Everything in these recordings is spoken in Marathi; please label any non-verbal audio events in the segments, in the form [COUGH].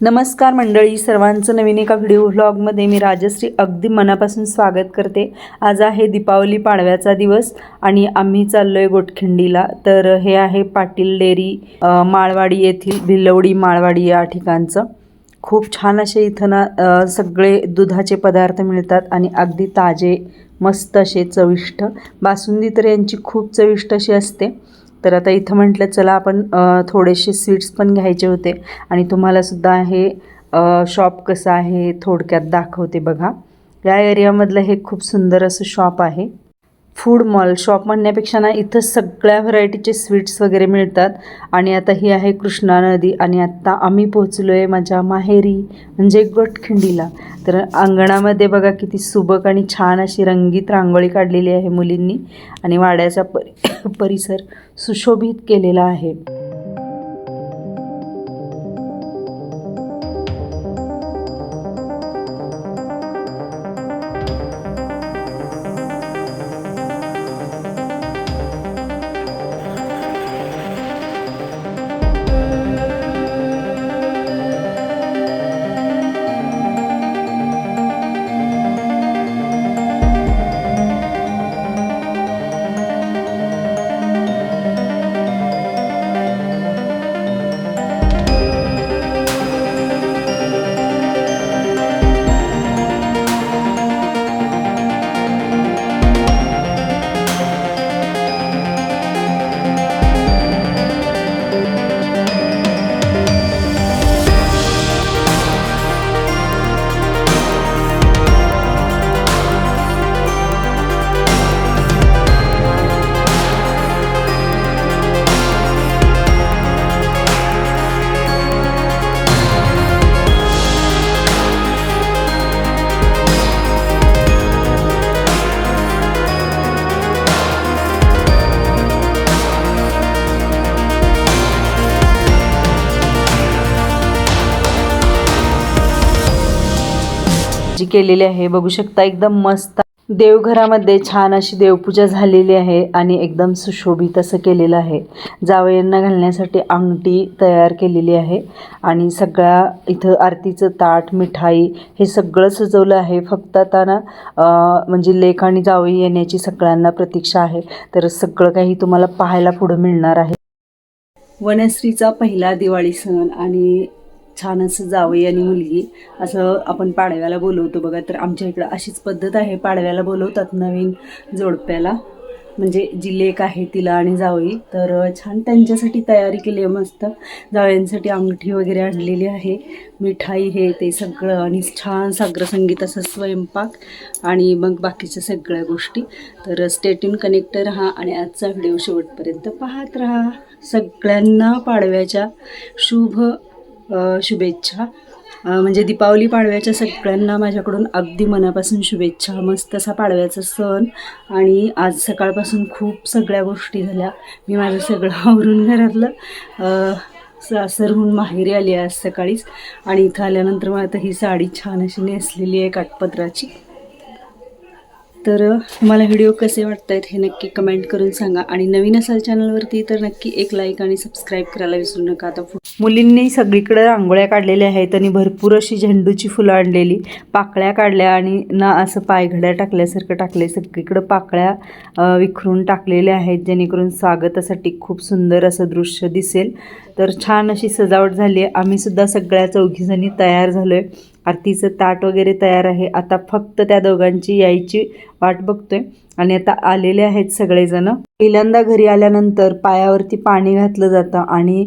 नमस्कार मंडळी सर्वांचं नवीन एका व्हिडिओ व्लॉगमध्ये मी राजश्री अगदी मनापासून स्वागत करते. आज आहे दीपावली पाडव्याचा दिवस आणि आम्ही चाललो आहे गोटखिंडीला. तर हे आहे पाटील डेअरी माळवाडी येथील भिलवडी माळवाडी या ठिकाणचं. खूप छान असे इथं ना सगळे दुधाचे पदार्थ मिळतात आणि अगदी ताजे मस्त असे चविष्ट. बासुंदी तर यांची खूप चविष्ट अशी असते. तर आता इथं म्हटलं चला आपण थोडेसे स्वीट्स पण घ्यायचे होते. आणि तुम्हाला सुद्धा हे शॉप कसं आहे थोडक्यात दाखवते बघा. या एरियामधलं हे खूप सुंदर असं शॉप आहे. फूड मॉल शॉप म्हणण्यापेक्षा ना इथं सगळ्या व्हरायटीचे स्वीट्स वगैरे मिळतात. आणि आता ही आहे कृष्णा नदी आणि आत्ता आम्ही पोचलो आहे माझ्या माहेरी म्हणजे गटखिंडीला तर अंगणामध्ये बघा किती सुबक आणि छान अशी रंगीत रांगोळी काढलेली आहे मुलींनी. आणि वाड्याचा परि [COUGHS] परिसर सुशोभित केलेला आहे. जी केलेली आहे. बघू शकता एकदम मस्त. देवघरामध्ये छान अशी देवपूजा झालेली आहे आणि एकदम सुशोभित असं केलेलं आहे. जावयांना घालण्यासाठी अंगठी तयार केलेली आहे आणि सगळ्या इथं आरतीचं ताट मिठाई हे सगळं सजवलं आहे. फक्त आता ना म्हणजे लेख आणि जावई येण्याची सगळ्यांना प्रतीक्षा आहे. तर सगळं काही तुम्हाला पाहायला पुढं मिळणार आहे. वनश्रीचा पहिला दिवाळी सण आणि छान असं जावई आणि मुलगी. असं आपण पाडव्याला बोलवतो बघा. तर आमच्या इकडं अशीच पद्धत आहे. पाडव्याला बोलवतात नवीन जोडप्याला. म्हणजे जी लेक आहे तिला आणि जावई. तर छान त्यांच्यासाठी तयारी केली आहे मस्त. जावयांसाठी अंगठी वगैरे आणलेली आहे. मिठाई हे ते सगळं आणि छान साग्रसंगीत असं स्वयंपाक आणि मग बाकीच्या सगळ्या गोष्टी. तर स्टेट्यून कनेक्टर राहा आणि आजचा व्हिडिओ शेवटपर्यंत पाहत राहा. सगळ्यांना पाडव्याच्या शुभ शुभेच्छा. म्हणजे दीपावली पाडव्याच्या सगळ्यांना माझ्याकडून अगदी मनापासून शुभेच्छा. मस्त असा पाडव्याचा सण आणि आज सकाळपासून खूप सगळ्या गोष्टी झाल्या. मी माझं सगळं [LAUGHS] आवरून घरातलं. सासरहून माहेरी आली आज सकाळीच आणि इथं आल्यानंतर मग आता ही साडी छान अशी नेसलेली आहे काठपत्राची. तर तुम्हाला व्हिडिओ कसे वाटत आहेत हे नक्की कमेंट करून सांगा. आणि नवीन असाल चॅनलवरती तर नक्की एक लाईक आणि सबस्क्राईब करायला विसरू नका. आता मुलींनी सगळीकडे रांगोळ्या काढलेल्या आहेत आणि भरपूर अशी झेंडूची फुलं आणलेली. पाकळ्या काढल्या आणि ना असं पायघड्या टाकल्यासारखं टाकले सगळीकडं पाकळ्या विखरून टाकलेल्या आहेत जेणेकरून स्वागतासाठी खूप सुंदर असं दृश्य दिसेल. तर छान अशी सजावट झाली आहे आम्हीसुद्धा सगळ्या चौघीजणी तयार झालो आहे आरतीचं ताट वगैरे तयार आहे. आता फक्त त्या दोघांची यायची वाट बघतोय. आणि आता आलेले आहेत सगळेजणं. पहिल्यांदा घरी आल्यानंतर पायावरती पाणी घातलं जातं आणि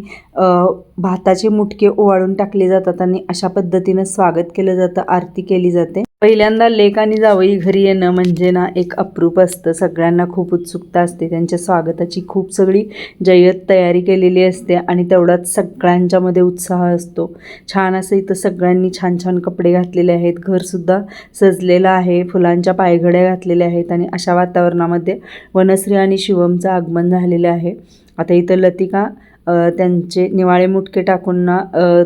भाताचे मुटके ओवाळून टाकले जातात आणि अशा पद्धतीनं स्वागत केलं जातं आरती केली जाते. पहिल्यांदा लेक आणि जावई घरी येणं म्हणजे ना एक अप्रूप असतं. सगळ्यांना खूप उत्सुकता असते. त्यांच्या स्वागताची खूप सगळी जय्यत तयारी केलेली असते आणि तेवढाच सगळ्यांच्यामध्ये उत्साह असतो. छान असं इथं सगळ्यांनी छान छान कपडे घातलेले आहेत. घरसुद्धा सजलेलं आहे. फुलांच्या पायघड्या घातलेल्या आहेत आणि अशा वातावरणामध्ये वनश्री आणि शिव शिवमचं आगमन झालेलं आहे. आता इथं लतिका त्यांचे निवाळे मुटके टाकून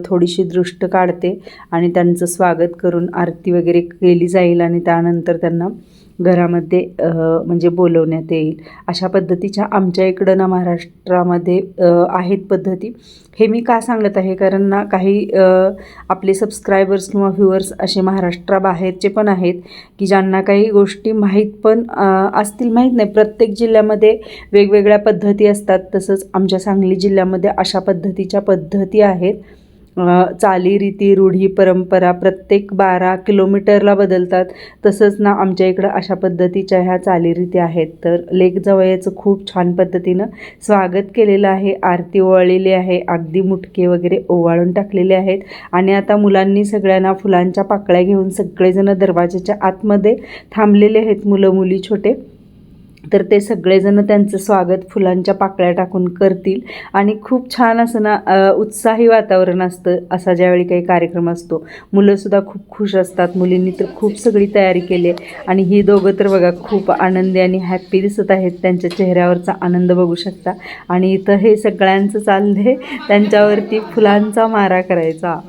थोडीशी दृष्ट काढते आणि त्यांचं स्वागत करून आरती वगैरे केली जाईल आणि त्यानंतर त्यांना घरामध्ये म्हणजे बोलवण्यात येईल. अशा पद्धतीच्या आमच्या इकडं ना महाराष्ट्रामध्ये आहेत पद्धती. हे मी का सांगत आहे? कारण ना काही आपले सबस्क्रायबर्स किंवा व्ह्युअर्स असे महाराष्ट्राबाहेरचे पण आहेत की ज्यांना काही गोष्टी माहीत पण असतील माहीत नाही. प्रत्येक जिल्ह्यामध्ये वेगवेगळ्या पद्धती असतात. तसंच आमच्या सांगली जिल्ह्यामध्ये अशा पद्धतीच्या पद्धती आहेत. चालीरीती रूढी परंपरा प्रत्येक बारा किलोमीटरला बदलतात. तसंच ना आमच्या इकडं अशा पद्धतीच्या ह्या चालीरीती आहेत. तर लेक जवयाचं खूप छान पद्धतीनं स्वागत केलेलं आहे. आरती ओवाळलेली आहे. अगदी मुटके वगैरे ओवाळून टाकलेले आहेत. आणि आता मुलांनी सगळ्यांना फुलांच्या पाकळ्या घेऊन सगळेजण दरवाजाच्या आतमध्ये थांबलेले आहेत. मुलं मुली छोटे. तर ते सगळेजण त्यांचं स्वागत फुलांच्या पाकळ्या टाकून करतील. आणि खूप छान असं ना उत्साही वातावरण असतं असा ज्यावेळी काही कार्यक्रम असतो. मुलंसुद्धा खूप खुश असतात. मुलींनी तर खूप सगळी तयारी केली आहे. आणि ही दोघं तर बघा खूप आनंदी आणि हॅप्पी दिसत आहेत. त्यांच्या चेहऱ्यावरचा आनंद बघू शकता. आणि इथं हे सगळ्यांचं चाललं आहे त्यांच्यावरती फुलांचा मारा करायचा.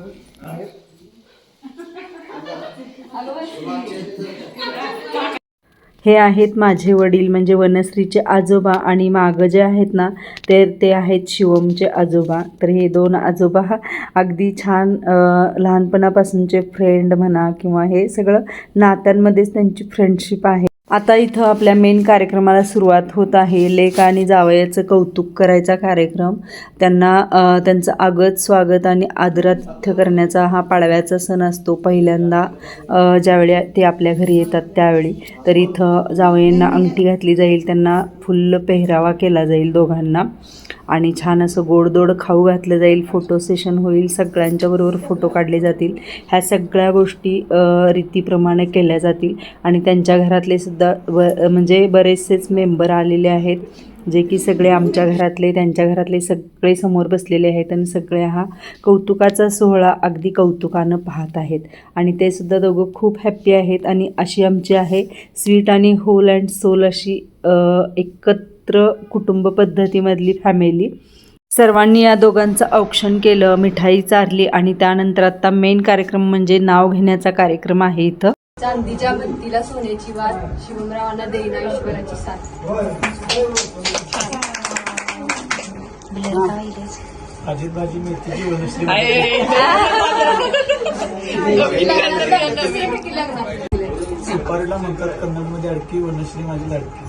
हे आहेत माझे वडील म्हणजे वनश्रीचे आजोबा आणि मागं जे आहेत ना ते ते आहेत शिवमचे आजोबा. तर हे दोन आजोबा अगदी छान लहानपणापासूनचे फ्रेंड म्हणा किंवा हे सगळं नात्यांमध्येच त्यांची फ्रेंडशिप आहे. आता इथं आपल्या मेन कार्यक्रमाला सुरुवात होत आहे. लेख आणि जावयाचं कौतुक करायचा कार्यक्रम. त्यांना त्यांचं आगत स्वागत आणि आदरातिथ्य करण्याचा हा पाडव्याचा सण असतो पहिल्यांदा. ज्यावेळी ते आपल्या घरी येतात त्यावेळी. तर इथं जावयांना अंगठी घातली जाईल. त्यांना फुल्ल पेहरावा केला जाईल दोघांना. आणि छान असं गोडदोड खाऊ घातलं जाईल फोटो सेशन होईल सगळ्यांच्या बरोबर फोटो काढले जातील. ह्या सगळ्या गोष्टी रीतीप्रमाणे केल्या जातील. आणि त्यांच्या घरातले सुद्धा ब म्हणजे बरेचसेच मेंबर आलेले आहेत जे की सगळे आमच्या घरातले त्यांच्या घरातले सगळे समोर बसलेले आहेत आणि सगळे हा कौतुकाचा सोहळा अगदी कौतुकानं पाहत आहेत. आणि ते सुद्धा दोघं खूप हॅप्पी आहेत आणि अशी आमची आहे स्वीट आणि होल अँड सोल अशी एकत्र कुटुंब पद्धतीमधली फॅमिली सर्वांनी या दोघांचं औक्षण केलं मिठाई चारली आणि त्यानंतर आता मेन कार्यक्रम म्हणजे नाव घेण्याचा कार्यक्रम आहे इथं. चांदीच्या बत्तीला सोन्याची वाट शिवमरावांना देईना ईश्वराची साथ. अजित भाजी मेथीची वनश्री सुपारीला म्हणतात कन्नडमध्ये अडकी वनश्री माझी लाडकी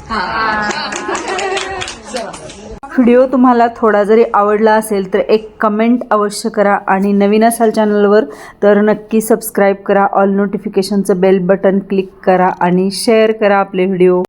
व्हिडिओ तुम्हाला थोडा जरी आवडला असेल तर एक कमेंट अवश्य करा आणि नवीन असाल चॅनलवर तर नक्की सबस्क्राईब करा. ऑल नोटिफिकेशनचं बेल बटन क्लिक करा आणि शेअर करा आपले व्हिडिओ.